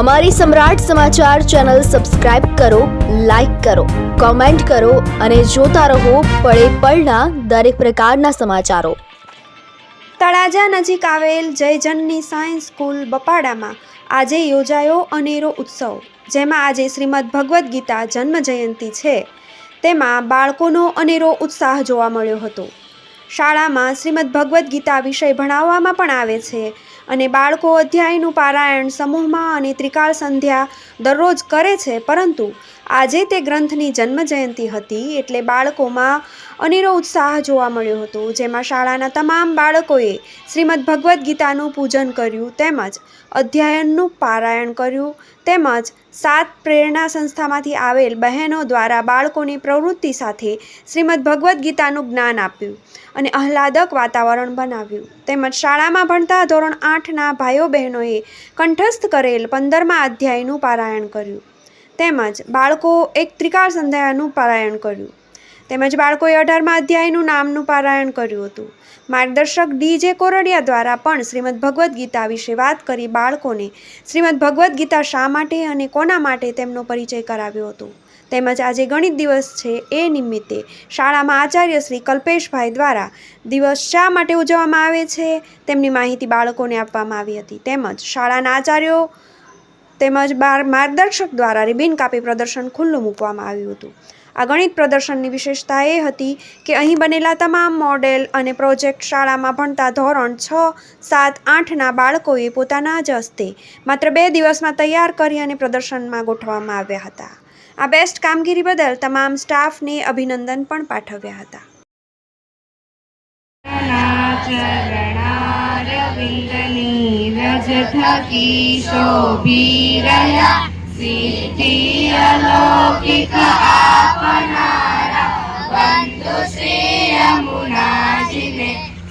અમારી Samrat Samachar channel subscribe કરો like કરો, કોમેન્ટ કરો અને જોતા રહો પળે પળના દરેક પ્રકારના સમાચારો. તળાજા નજીક આવેલ જયજનની સાયન્સ સ્કૂલ બપાડામાં આજે યોજાયો અનેરો ઉત્સવ, જેમાં આજે શ્રીમદ ભગવદ્ ગીતા જન્મ જયંતિ છે. તેમાં બાળકોનો અનેરો ઉત્સાહ જોવા મળ્યો હતો. શાળામાં શ્રીમદ ભગવદ્ ગીતા વિષય ભણાવવામાં પણ આવે છે. અને બાળકો અધ્યાયનું પારાયણ સમૂહમાં અને ત્રિકાળ સંધ્યા દરરોજ કરે છે, પરંતુ આજે તે ગ્રંથની જન્મજયંતી હતી એટલે બાળકોમાં અનેરો ઉત્સાહ જોવા મળ્યો હતો. જેમાં શાળાના તમામ બાળકોએ શ્રીમદ ભગવદ્ ગીતાનું પૂજન કર્યું, તેમજ અધ્યયનનું પારાયણ કર્યું, તેમજ સાત પ્રેરણા સંસ્થામાંથી આવેલ બહેનો દ્વારા બાળકોની પ્રવૃત્તિ સાથે શ્રીમદ ભગવદ્ ગીતાનું જ્ઞાન આપ્યું અને આહલાદક વાતાવરણ બનાવ્યું. તેમજ શાળામાં ભણતા ધોરણ આઠના ભાઈઓ બહેનોએ કંઠસ્થ કરેલ પંદરમા અધ્યાયનું પારાયણ કર્યું. તેમજ બાળકો એક ત્રિકાળ સંધ્યાનું પારાયણ કર્યું. તેમજ બાળકોએ અઢારમા અધ્યાયનું નામનું પારાયણ કર્યું હતું. માર્ગદર્શક ડી જે કોરડિયા દ્વારા પણ શ્રીમદ ભગવદ્ ગીતા વિશે વાત કરી બાળકોને શ્રીમદ ભગવદ્ ગીતા શા માટે અને કોના માટે તેમનો પરિચય કરાવ્યો હતો. તેમજ આજે ગણિત દિવસ છે એ નિમિત્તે શાળામાં આચાર્ય શ્રી કલ્પેશભાઈ દ્વારા દિવસ શા માટે ઉજવવામાં આવે છે તેમની માહિતી બાળકોને આપવામાં આવી હતી. તેમજ શાળાના આચાર્યો તેમજ બાર માર્ગદર્શક દ્વારા રિબિન કાપી પ્રદર્શન ખુલ્લું મૂકવામાં આવ્યું હતું. આ ગણિત પ્રદર્શનની વિશેષતા એ હતી કે અહીં બનેલા તમામ મોડેલ અને પ્રોજેક્ટ શાળામાં ભણતા ધોરણ છ, સાત, આઠના બાળકોએ પોતાના જ હસ્તે માત્ર બે દિવસમાં તૈયાર કરી અને પ્રદર્શનમાં ગોઠવવામાં આવ્યા હતા. આ બેસ્ટ કામગીરી બદલ તમામ સ્ટાફને અભિનંદન પણ પાઠવ્યા હતા.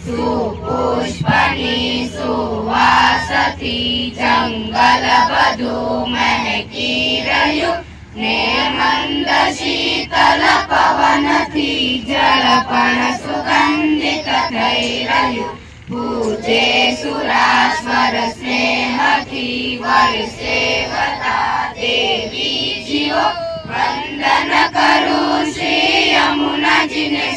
સુપુષ્પની સુવાસથી જંગલ બધું મહેકી રહ્યું ને મંદ શીતલ પવનથી જળ પણ સુગંધિત થઈ રહ્યું પૂજે સુરાશ્વર સ્નેહથી વરસે વતા દેવી જીવો વંદન કરું શ્રી યમુનાજીને